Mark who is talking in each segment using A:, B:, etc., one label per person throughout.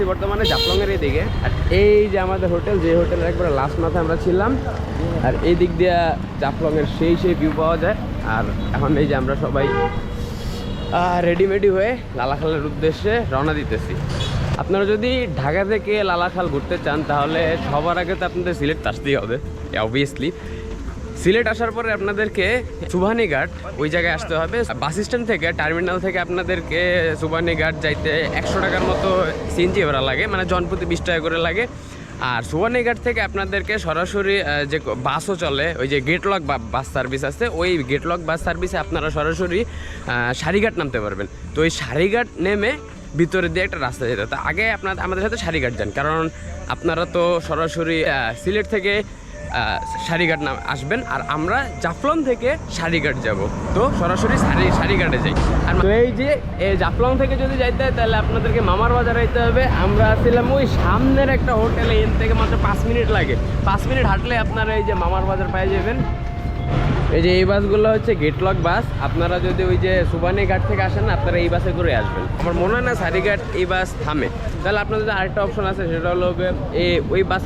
A: আছি বর্তমানে জাফলংয়ের এই দিকে আর এই যে আমাদের হোটেল, যে হোটেলের একবারে লাস্ট মাথায় আমরা ছিলাম, আর এই দিক দিয়ে জাফলংয়ের সেই সেই ভিউ পাওয়া যায়। আর এখন এই যে আমরা সবাই রেডিমেডি হয়ে লালাখালের উদ্দেশ্যে রওনা দিতেছি। আপনারা যদি ঢাকা থেকে লালাখাল ঘুরতে চান, তাহলে সবার আগে তো আপনাদের সিলেট আসতেই হবে অবভিয়াসলি সিলেট আসার পরে আপনাদেরকে সুবানীঘাট ওই জায়গায় আসতে হবে। বাস স্ট্যান্ড থেকে, টার্মিনাল থেকে আপনাদেরকে সুবানীঘাট যাইতে একশো টাকার মতো সিএনজি ভাড়া লাগে মানে জনপ্রতি বিশ টাকা করে লাগে। আর সুবর্ণঘাট থেকে আপনাদেরকে সরাসরি যে বাসও চলে, ওই যে গেটলক বাস সার্ভিস আছে, ওই গেটলক বাস সার্ভিসে আপনারা সরাসরি সারিঘাট নামতে পারবেন। তো ওই সারিঘাট নেমে ভিতরে দিয়ে একটা রাস্তা যেতে তো আগে আপনার আমাদের সাথে সারিঘাট যান, কারণ আপনারা তো সরাসরি সিলেট থেকে সারিঘাট নাম আসবেন আর আমরা জাফলং থেকে সারিঘাট যাব। তো সরাসরি সারি সারিঘাটে যাই। আর এই যে, এই জাফলং থেকে যদি যাইতে হয়, তাহলে আপনাদেরকে মামার বাজার আইতে হবে। আমরা ছিলাম ওই সামনের একটা হোটেলে এন থেকে মাত্র পাঁচ মিনিট লাগে। পাঁচ মিনিট হাঁটলে আপনারা এই যে মামার বাজার পেয়ে যাবেন। এই যে এই বাসগুলো হচ্ছে গেটলক বাস। আপনারা যদি ওই যে সুবানি ঘাট থেকে আসেন আপনারা এই বাসে করে আসবেন। আমার মনে হয় না সারিঘাট এই বাস থামে। তাহলে আপনাদের যে আরেকটা অপশন আছে, সেটা হলো এই ওই বাস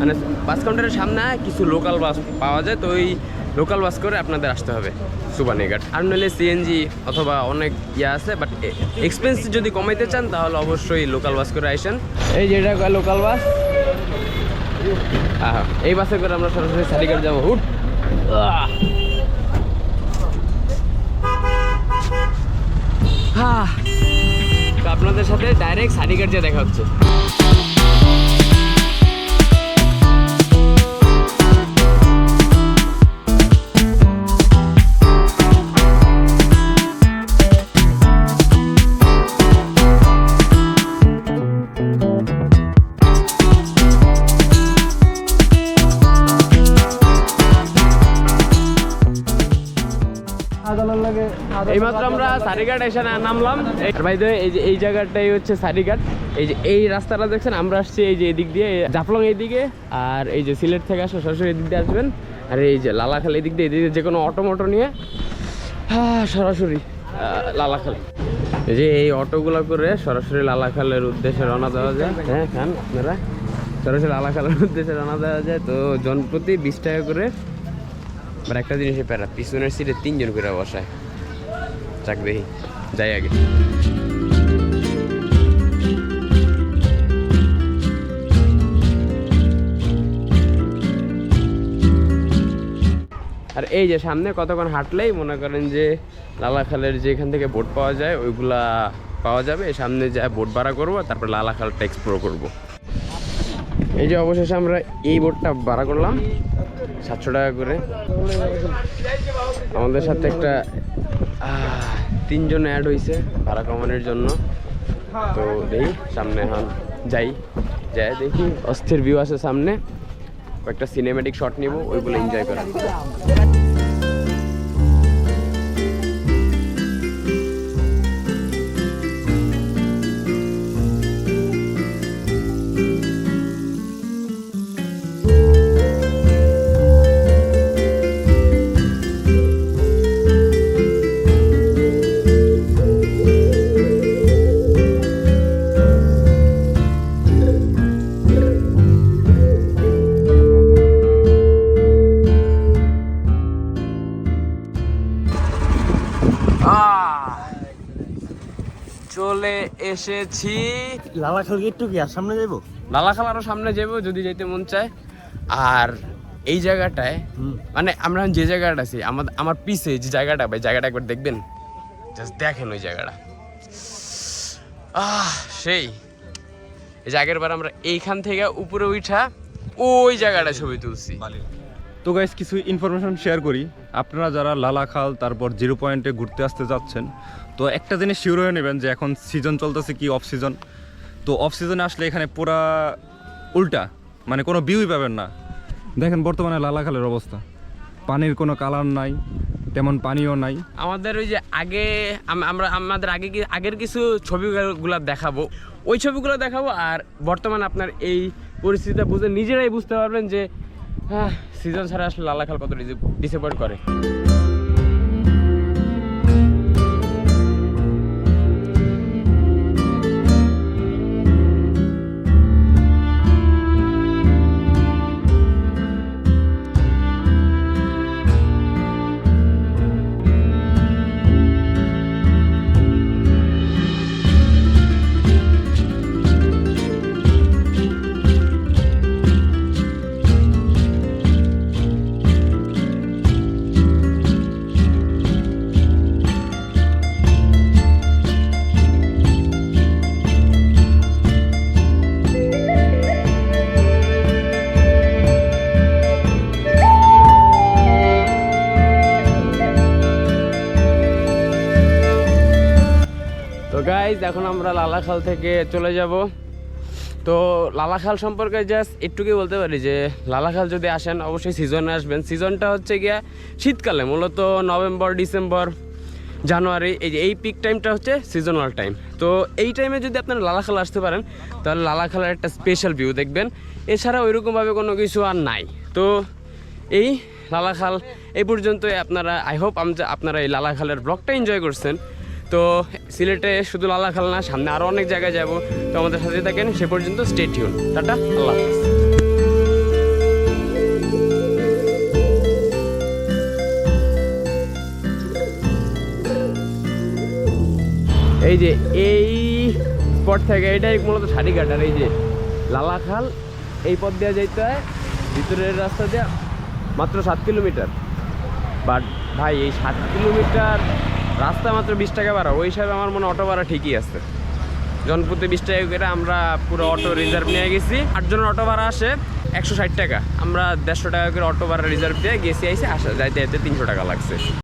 A: মানে বাস কাউন্টারের সামনে কিছু লোকাল বাস পাওয়া যায়। তো ওই লোকাল বাস করে আপনাদের আসতে হবে সুবানীঘাট আর নইলে সিএনজি অথবা অনেক ইয়ে আছে বাট এক্সপেন্স যদি কমাইতে চান, তাহলে অবশ্যই লোকাল বাস করে আসেন। এই যে এটা লোকাল বাস। এই বাসে করে আমরা সরাসরি সারিঘাট যাব। হুট আহ! হ্যাঁ তো আপনাদের সাথে ডাইরেক্ট যে দেখা হচ্ছে। এইমাত্র আমরা সারিঘাট এসে নামলাম। এই- ভাই এই যে এই জায়গাটাই হচ্ছে সারিঘাট। এই যে এই রাস্তাটা দেখছেন আমরা আসছি এই যে এদিক দিয়ে জাফলং এইদিকে আর এই যে সিলেট থেকে আসলে সরাসরি এদিক দিয়ে আসবেন। আর এই যে লালাখাল এদিক দিয়ে এদিকে যে কোনো অটো মোটো নিয়ে সরাসরি লালাখাল। এই যে এই অটোগুলো করে সরাসরি লালাখালের উদ্দেশ্যে রওনা দেওয়া যায়। হ্যাঁ খান আপনারা। সরাসরি লালাখালের উদ্দেশ্যে রওনা দেওয়া যায়। তো জনপ্রতি বিশ টাকা করে আর একটা জিনিসে প্যারা পিছনের সিটে তিনজন করে বসায়। চাক দেখি, যাই আগে। আর এই যে সামনে কতক্ষণ হাঁটলেই মনে করেন যে লালাখালের যেখান থেকে বোট পাওয়া যায়, ওইগুলা পাওয়া যাবে। সামনে যা বোট ভাড়া করব, তারপর লালাখালটা এক্সপ্লোর করব। এই যে অবশেষে আমরা এই বোটটা ভাড়া করলাম, সাতশো টাকা করে। আমাদের সাথে একটা তিনজন অ্যাড হয়েছে ভাড়া কমানোর জন্য। তো দেখি সামনে এখন যাই। যাই, দেখি, অস্থির ভিউ আছে সামনে। কয়েকটা সিনেমেটিক শট নিব, ওইগুলো এনজয় করা। চলে এসেছি।
B: লালাখাল একটু কি আর সামনে যাব
A: লালাখাল আরও সামনে যাব যদি যেতে মন চায়। আর এই জায়গাটায় মানে আমরা যে জায়গাটা আছি আমাদের আমার পিছে যে জায়গাটা ভাই জায়গাটা একবার দেখবেন? জাস্ট দেখেন ওই জায়গাটা। আহ সেই। এই যে আগের বার আমরা এইখান থেকে উপরে উঠা ওই জায়গাটা ছবি তুলছি।
C: তো গাইস কিছু ইনফরমেশন শেয়ার করি। আপনারা যারা লালাখাল তারপর জিরো পয়েন্টে ঘুরতে আসতে যাচ্ছেন, তো একটা জিনিস শিওর হয়ে নেবেন যে এখন সিজন চলতেছে কি অফ সিজন তো অফ সিজনে আসলে এখানে পুরা উল্টা মানে কোনো ভিউই পাবেন না। দেখেন বর্তমানে লালাখালের অবস্থা। পানির কোনো কালার নাই, তেমন পানিও নাই।
A: আমাদের ওই যে আগে আমরা আমাদের আগে আগের কিছু ছবিগুলো দেখাবো। ওই ছবিগুলো দেখাবো আর বর্তমানে আপনার এই পরিস্থিতিটা বুঝে নিজেরাই বুঝতে পারবেন যে সিজন ছাড়া আসলে লালা খাল কত ডিসঅ্যাপয়েন্ট করে। এখন আমরা লালাখাল থেকে চলে যাব। তো লালাখাল সম্পর্কে জাস্ট একটুকুই বলতে পারি যে, লালাখাল যদি আসেন, অবশ্যই সিজনে আসবেন। সিজনটা হচ্ছে গিয়া শীতকালে, মূলত নভেম্বর, ডিসেম্বর, জানুয়ারি, এই যে এই পিক টাইমটা হচ্ছে সিজনাল টাইম তো এই টাইমে যদি আপনারা লালাখাল আসতে পারেন, তাহলে লালাখালের একটা স্পেশাল ভিউ দেখবেন। এছাড়া ওইরকমভাবে কোনো কিছু আর নাই। তো এই লালাখাল, এই পর্যন্তই আপনারা আই হোপ আপনারা এই লালাখালের ব্লগটা এনজয় করছেন। তো সিলেটে শুধু লালাখাল না সামনে আরও অনেক জায়গায় যাব। তো আমাদের সাথে থাকেন, সে পর্যন্ত স্টে টিউন টাটা, আল্লাহ এই যে, এই স্পট থেকে এটাই মূলত সারিঘাট, আর এই যে লালাখাল এই পথ দিয়ে যাইতে হয়, ভিতরের রাস্তা দিয়ে মাত্র সাত কিলোমিটার। বাট ভাই, এই সাত কিলোমিটার রাস্তা মাত্র বিশ টাকা ভাড়া। ওই হিসাবে আমার মনে অটো ভাড়া ঠিকই আছে। জনপুরতে বিশ টাকা করে আমরা পুরো অটো রিজার্ভ নিয়ে গেছি। আটজনের অটো ভাড়া আসে একশো ষাট টাকা। আমরা দেড়শো টাকা করে অটো ভাড়া রিজার্ভ দিয়ে গেছি, আইসি আসা যাইতে যাইতে তিনশো টাকা লাগছে।